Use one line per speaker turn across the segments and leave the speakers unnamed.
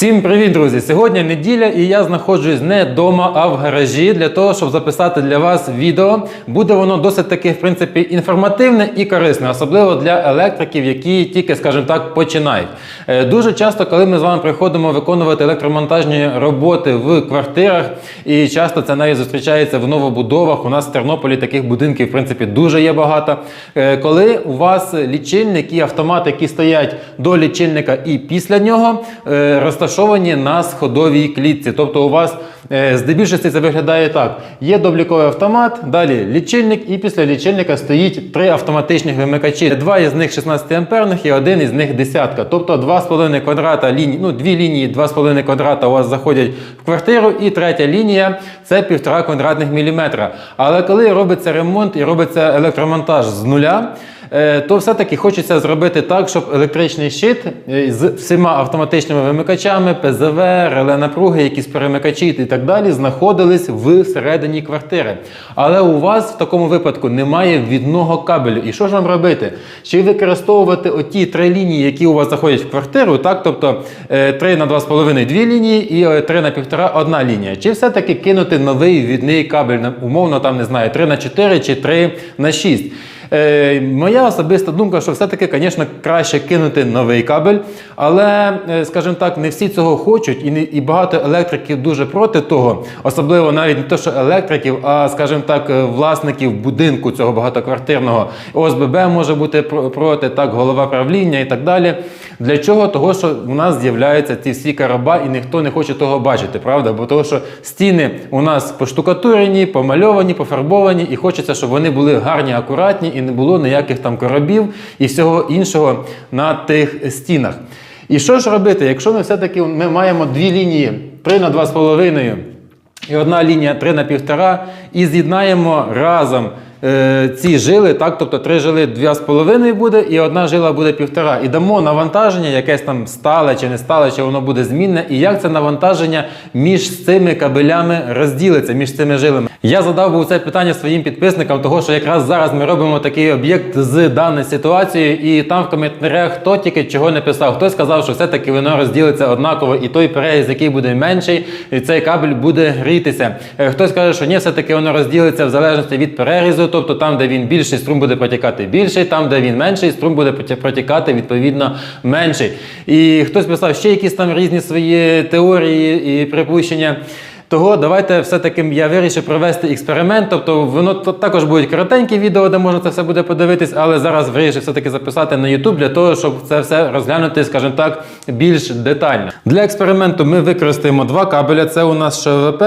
Всім привіт, друзі! Сьогодні неділя, і я знаходжусь не вдома, а в гаражі для того, щоб записати для вас відео. Буде воно досить таки, в принципі, інформативне і корисне, особливо для електриків, які тільки, скажімо так, починають. Е, Дуже часто, коли ми з вами приходимо виконувати електромонтажні роботи в квартирах, і часто це навіть зустрічається в новобудовах. У нас в Тернополі таких будинків, в принципі, дуже є багато. Е, Коли у вас лічильник і автомат, які стоять до лічильника і після нього, е, розташовані на сходовій клітці. Тобто у вас е, здебільшості це виглядає так: є дубліковий автомат, далі лічильник, і після лічильника стоїть три автоматичних вимикачі. Два із них 16 амперних і один із них десятка. Тобто 2,5 квадрата лінії, ну дві лінії 2,5 квадрата у вас заходять в квартиру, і третя лінія це 1,5 квадратних міліметра. Але коли робиться ремонт і робиться електромонтаж з нуля. Е, то все-таки хочеться зробити так, щоб електричний щит е, з всіма автоматичними вимикачами, ПЗВ, реле напруги, якісь перемикачі і так далі знаходились всередині квартири. Але у вас в такому випадку немає відного кабелю. І що ж вам робити? Чи використовувати оті три лінії, які у вас заходять в квартиру, так? тобто е, 3 на 2,5 дві лінії і е, 3 на 1,5 одна лінія. Чи все-таки кинути новий відний кабель, умовно, там не знаю, 3 на 4 чи 3 на 6? Е, моя особиста думка, що все-таки, звісно, краще кинути новий кабель, але, е, скажімо так, не всі цього хочуть, і, не, і багато електриків дуже проти того, особливо навіть не те, що електриків, а, скажімо так, е, власників будинку цього багатоквартирного. ОСББ може бути проти, так, голова правління і так далі. Для чого? Того, що у нас з'являються ці всі короба, і ніхто не хоче того бачити, правда? Бо того, що стіни у нас поштукатурені, помальовані, пофарбовані, і хочеться, щоб вони були гарні, акуратні і не було ніяких там коробів і всього іншого на тих стінах. І що ж робити, якщо ми все-таки ми маємо дві лінії 3 на 2,5 і одна лінія 3 на 1,5 і з'єднаємо разом ці жили, так, тобто три жили 2,5 буде, і одна жила буде 1,5. І дамо навантаження, якесь там стале чи не стале, чи воно буде змінне, і як це навантаження між цими кабелями розділиться, між цими жилами. Я задав був це питання своїм підписникам, того що якраз зараз ми робимо такий об'єкт з даною ситуацією, і там в коментарях хто тільки чого не писав. Хтось сказав, що все-таки воно розділиться однаково, і той переріз, який буде менший, і цей кабель буде грітися. Е, Хтось каже, що ні, все-таки воно розділиться в залежності від перерізу, тобто там, де він більший, струм буде протікати більший, там, де він менший, струм буде протікати відповідно менший. І хтось писав ще якісь там різні свої теорії і припущення. Того давайте все-таки я вирішив провести експеримент. Тобто воно також будуть коротенькі відео, де можна це все буде подивитись, але зараз вирішив все-таки записати на YouTube для того, щоб це все розглянути, скажімо так, більш детально. Для експерименту ми використаємо два кабеля. Це у нас ШВП,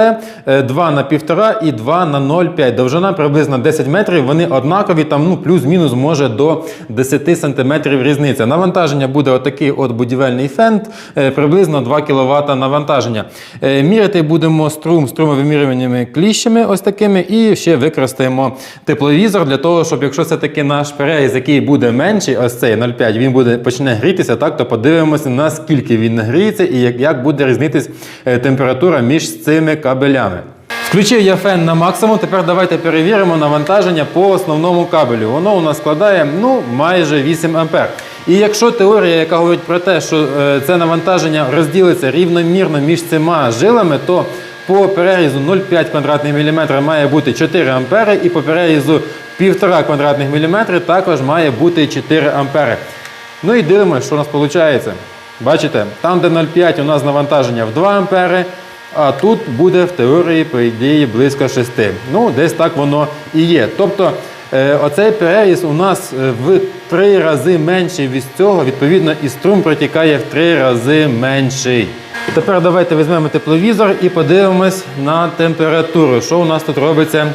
е, 2 на 1,5 і 2 на 0,5. Довжина приблизно 10 метрів. Вони однакові, там ну плюс-мінус може до 10 сантиметрів різниця. Навантаження буде отакий от будівельний фент, е, приблизно 2 кВт навантаження. Е, Міряти будемо струм струмовимірюваннями кліщами, ось такими, і ще використаємо тепловізор для того, щоб якщо все-таки наш переріз, який буде менший, ось цей 0,5, він буде почне грітися, так то подивимося, наскільки він нагріється і як, як буде різнитись е, температура між цими кабелями. Включив я фен на максимум. Тепер давайте перевіримо навантаження по основному кабелю. Воно у нас складає ну, майже 8 ампер. І якщо теорія, яка говорить про те, що е, це навантаження розділиться рівномірно між цими жилами, то по перерізу 0,5 квадратних міліметра має бути 4 ампери, і по перерізу 1,5 квадратних міліметри також має бути 4 ампери. Ну і дивимося, що у нас виходить. Бачите, там, де 0,5 у нас навантаження в 2 ампери, а тут буде в теорії, по ідеї, близько 6. Ну, десь так воно і є. Тобто, оцей переріз у нас е, в 3 рази менший від цього, відповідно, і струм протікає в 3 рази менший. Тепер давайте візьмемо тепловізор і подивимось на температуру. Що у нас тут робиться?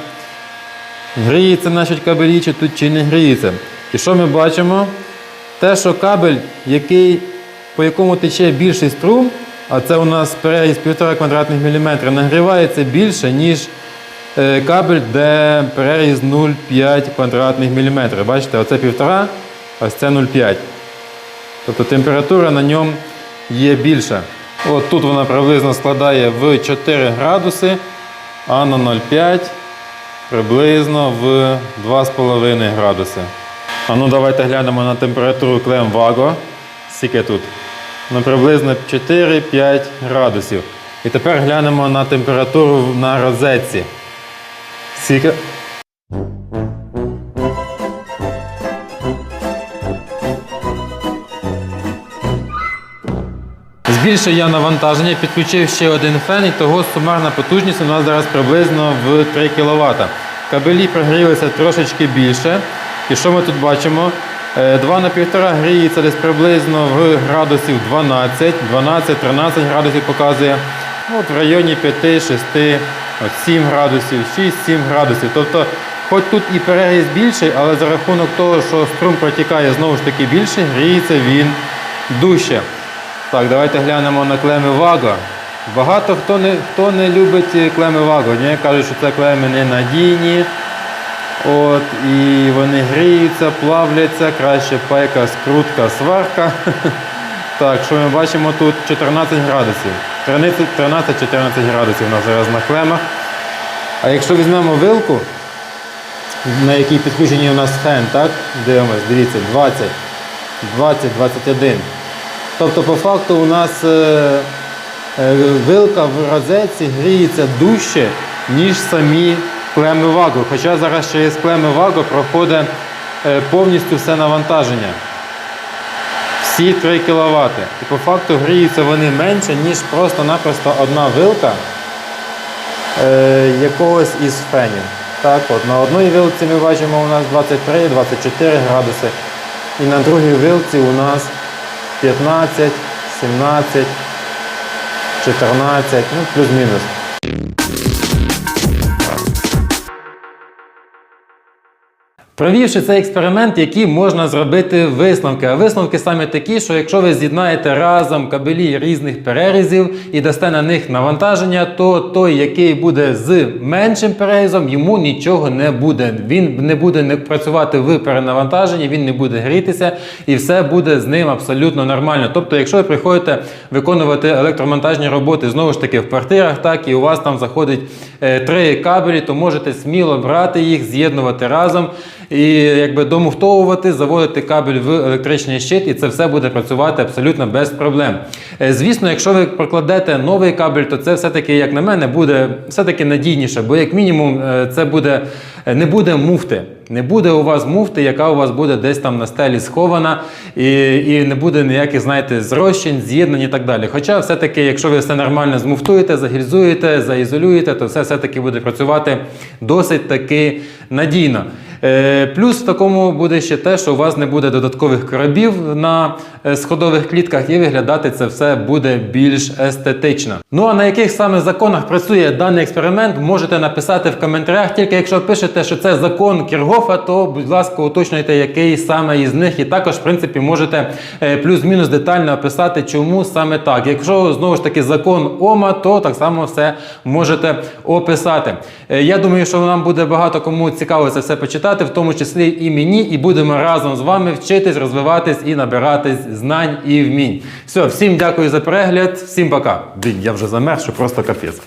Гріється значить кабелі, чи тут чи не гріється. І що ми бачимо? Те, що кабель, який, по якому тече більший струм, а це у нас переріз 1,5 квадратних міліметра, нагрівається більше, ніж е, кабель, де переріз 0,5 квадратних міліметрів. Бачите, оце 1,5, ось це 0,5. Тобто температура на ньому є більша. От тут вона приблизно складає в 4 градуси, а на 0,5 приблизно в 2,5 градуси. А ну давайте глянемо на температуру клем Vago. Скільки тут? на приблизно 4-5 градусів. І тепер глянемо на температуру на розетці. Скільки? Збільшив я навантаження, підключив ще один фен, і того сумарна потужність у нас зараз приблизно в 3 кВт. Кабелі прогрілися трошечки більше. І що ми тут бачимо? 2 на 1,5 гріється десь приблизно в градусів 12, 12-13 градусів показує. От в районі 5-6, от 7 градусів, 6-7 градусів. Тобто, хоч тут і перегріз більший, але за рахунок того, що струм протікає знову ж таки більше, гріється він дужче. Так, давайте глянемо на клеми Ваго. Багато хто не, хто не любить клеми Ваго. Ні? Кажуть, що це клеми ненадійні. От, і вони гріються, плавляться, краще пайка, скрутка, сварка. Так, що ми бачимо тут 14 градусів. 13-14 градусів у нас зараз на клемах. А якщо візьмемо вилку, на якій підключені у нас фен, так? Дивимось, дивіться, 20, 20, 21. Тобто, по факту, у нас е, е, вилка в розетці гріється дужче, ніж самі клеми вагу. Хоча зараз через клеми вагу проходить е, повністю все навантаження. Всі 3 кВт. І по факту гріються вони менше, ніж просто-напросто одна вилка е, якогось із фенів. Так, от, на одній вилці ми бачимо у нас 23-24 градуси. І на другій вилці у нас 15, 17, 14, ну плюс-мінус. Провівши цей експеримент, які можна зробити висновки. А висновки саме такі, що якщо ви з'єднаєте разом кабелі різних перерізів і дасте на них навантаження, то той, який буде з меншим перерізом, йому нічого не буде. Він не буде не працювати в перенавантаженні, він не буде грітися, і все буде з ним абсолютно нормально. Тобто, якщо ви приходите виконувати електромонтажні роботи знову ж таки в квартирах, так і у вас там заходить е, три кабелі, то можете сміло брати їх, з'єднувати разом і якби домуфтовувати, заводити кабель в електричний щит, і це все буде працювати абсолютно без проблем. Е, Звісно, якщо ви прокладете новий кабель, то це все-таки, як на мене, буде все-таки надійніше, бо як мінімум е, це буде не буде муфти. Не буде у вас муфти, яка у вас буде десь там на стелі схована, і, і не буде ніяких, знаєте, зрощень, з'єднань і так далі. Хоча, все-таки, якщо ви все нормально змуфтуєте, загільзуєте, заізолюєте, то все все-таки буде працювати досить таки надійно. Е, Плюс в такому буде ще те, що у вас не буде додаткових коробів на е, сходових клітках, і виглядати це все буде більш естетично. Ну а на яких саме законах працює даний експеримент, можете написати в коментарях. Тільки якщо пишете, що це закон Кіргофа, то будь ласка, уточнюйте, який саме із них, і також, в принципі, можете е, плюс-мінус детально описати, чому саме так. Якщо знову ж таки закон Ома, то так само все можете описати. Я думаю, що нам буде багато кому цікаво це все почитати, в тому числі і мені, і будемо разом з вами вчитись, розвиватись і набиратись знань і вмінь. Все, всім дякую за перегляд, всім пока. Блін, я вже замерз, що просто капець.